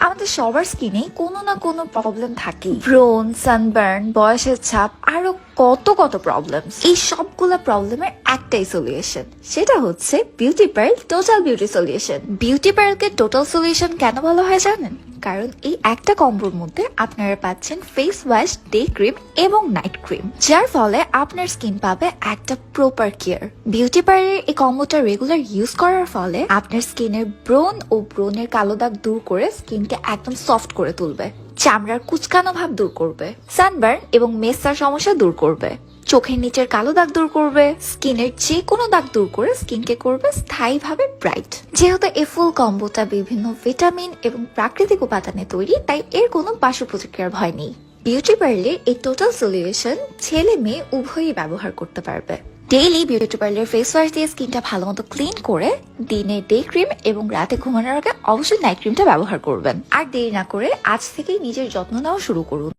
আমাদের সবার স্কিনে কোনো না কোনো প্রবলেম থাকে ব্রোন সানবার্ন বয়সের ছাপ, আরও কত কত প্রবলেম এই সবগুলো প্রবলেমের একটাই সলিউশন সেটা হচ্ছে beauty pearl total beauty solution beauty পার্লকে total solution কেন ভালো হয় জানেন? কারণ এই একটা কম্বোর মধ্যে আপনারা পাচ্ছেন ফেস ওয়াশ ডে ক্রিম এবং নাইট ক্রিম যার ফলে আপনার স্কিন পাবে একটা প্রপার কেয়ার বিউটি পার্লারের এই কম্বোটা রেগুলার ইউজ করার ফলে আপনার স্কিনের ব্রোন ও ব্রোনের কালো দাগ দূর করে স্কিনকে একদম সফট করে তুলবে। চামড়ার কুচকানো ভাব দূর করবে। সানবার্ন এবং মেসার সমস্যা দূর করবে। চোখের নিচের কালো দাগ দূর করবে, স্কিনের যে কোনো দাগ দূর করে স্কিনকে করবে স্থায়ীভাবে ব্রাইট যেহেতু এ ফুল কম্বোটা বিভিন্ন ভিটামিন এবং প্রাকৃতিক উপাদানে তৈরি, তাই এর কোনো পার্শ্ব প্রতিক্রিয়ার ভয় নেই। বিউটি পার্লার এই টোটাল সলিউশন ছেলে মেয়ে উভয়ই ব্যবহার করতে পারবে। Daily beauty parlour face wash দিয়ে স্কিনটা ভালো মতো ক্লিন করে দিনে ডে ক্রিম এবং রাতে ঘুমানোর আগে অবশ্যই নাইট ক্রিমটা ব্যবহার করবেন। আর দেরি না করে আজ থেকেই নিজের যত্ন নেওয়া শুরু করুন।